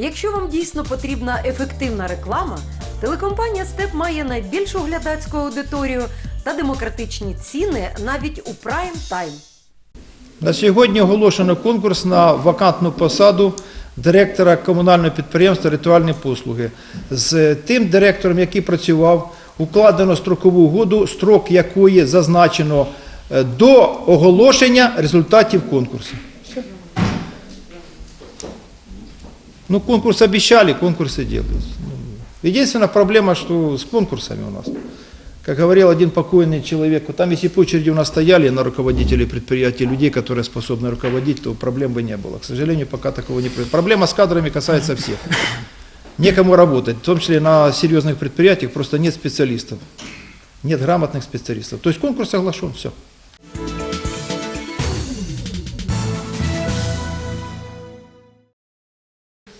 Якщо вам дійсно потрібна ефективна реклама, телекомпанія Степ має найбільшу глядацьку аудиторію та демократичні ціни навіть у прайм тайм. На сьогодні оголошено конкурс на вакантну посаду директора комунального підприємства Ритуальні послуги. З тим директором, який працював, укладено строкову угоду, строк якої зазначено е, до оголошення результатів конкурсу. Ну, конкурс обещали, конкурсы делаются. Ну, Единственная проблема, что с конкурсами у нас. Как говорил один покойный человек, вот там если по очереди у нас стояли на руководителей предприятий, людей, которые способны руководить, то проблем бы не было. К сожалению, пока такого не происходит. Проблема с кадрами касается всех. Некому работать, в том числе на серьезных предприятиях просто нет специалистов. Нет грамотных специалистов. То есть конкурс оглашен, все.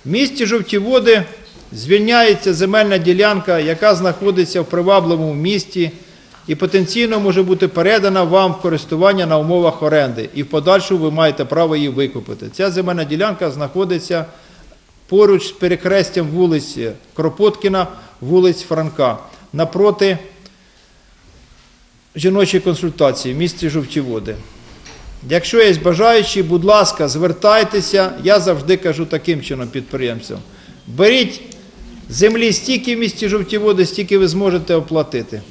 В місті Жовтіводи звільняється земельна ділянка, яка знаходиться в привабливому місті і потенційно може бути передана вам в користування на умовах оренди. І в подальшому ви маєте право її викупити. Ця земельна ділянка знаходиться поруч з перекрестям вулиці Кропоткіна, вулиць Франка, напроти жіночої консультації в місті Жовтіводи. Якщо є бажаючі, будь ласка, звертайтеся. Я завжди кажу таким чином підприємцям. Беріть землі стільки в місті Жовтіводи, стільки ви зможете оплатити.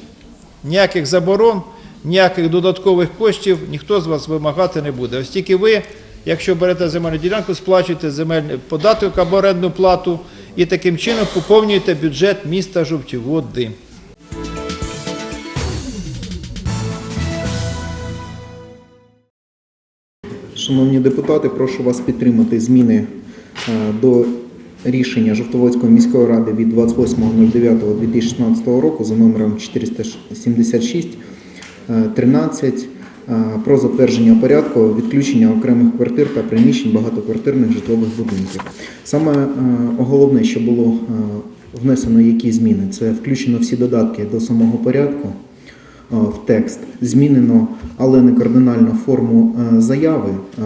Ніяких заборон, ніяких додаткових коштів ніхто з вас вимагати не буде. Ось тільки ви, якщо берете земельну ділянку, сплачуєте земельний податок або орендну плату і таким чином поповнюєте бюджет міста Жовтіводи. Шановні депутати, прошу вас підтримати зміни е, до рішення Жовтоводської міської ради від 28.09.2016 року за номером 476 е, 13 е, про затвердження порядку відключення окремих квартир та приміщень багатоквартирних житлових будинків. Саме е, головне, що було е, внесено які зміни, це включено всі додатки до самого порядку е, в текст. Змінено, але не кардинально форму е, заяви. Е,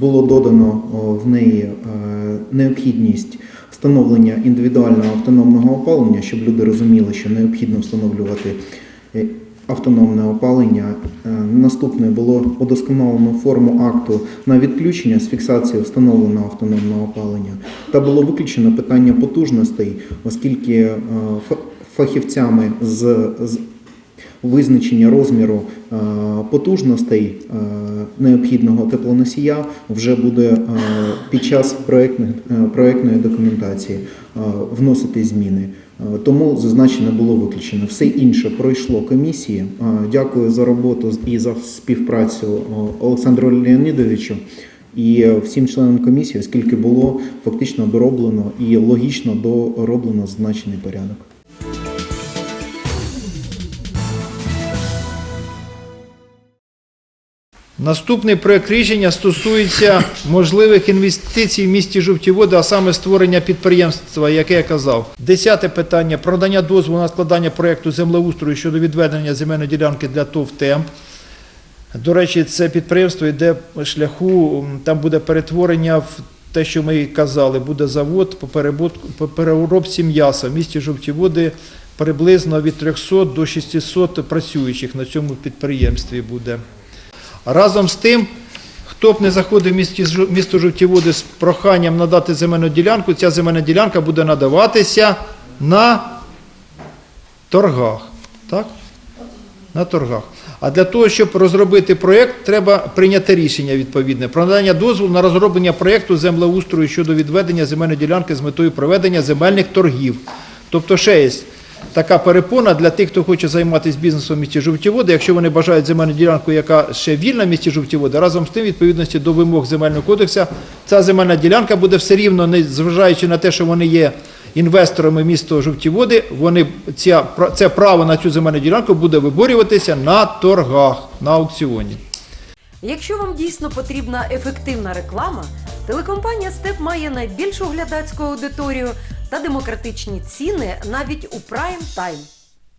Було додано в неї е, необхідність встановлення індивідуального автономного опалення, щоб люди розуміли, що необхідно встановлювати е, автономне опалення. Е, Наступне було удосконалено форму акту на відключення з фіксацією встановленого автономного опалення. Та було виключено питання потужностей, оскільки е, фахівцями з визначення розміру е, потужностей е, необхідного теплоносія вже буде е, під час проектної документації вносити зміни. Тому зазначене було виключено. Все інше пройшло комісії. Дякую за роботу і за співпрацю Олександру Леонідовичу. І всім членам комісії, оскільки було фактично дороблено і логічно дороблено зазначений порядок. Наступний проект рішення стосується можливих інвестицій в місті Жовтіводи, а саме створення підприємства, яке я казав. Десяте питання про надання дозволу на складання проекту землеустрою щодо відведення земельної ділянки для ТОВ «Темп». До речі, це підприємство йде шляху, там буде перетворення в те, що ми казали, буде завод по, переробці м'яса в місті Жовтіводи приблизно від 300 до 600 працюючих на цьому підприємстві буде. Разом з тим, хто б не заходив в місто Жовтіводи з проханням надати земельну ділянку, ця земельна ділянка буде надаватися на торгах. Так? На торгах. А для того, щоб розробити проєкт, треба прийняти рішення відповідне про надання дозволу на розроблення проєкту землеустрою щодо відведення земельної ділянки з метою проведення земельних торгів. Тобто ще є така перепона для тих, хто хоче займатися бізнесом в місті Жовтіводи. Якщо вони бажають земельну ділянку, яка ще вільна в місті Жовтіводи, разом з тим, відповідності до вимог земельного кодексу, ця земельна ділянка буде все рівно, не зважаючи на те, що вони є інвесторами міста Жовтіводи, вони ця, це право на цю земельну ділянку буде виборюватися на торгах, на аукціоні. Якщо вам дійсно потрібна ефективна реклама, телекомпанія Степ має найбільшу глядацьку аудиторію та демократичні ціни навіть у прайм тайм.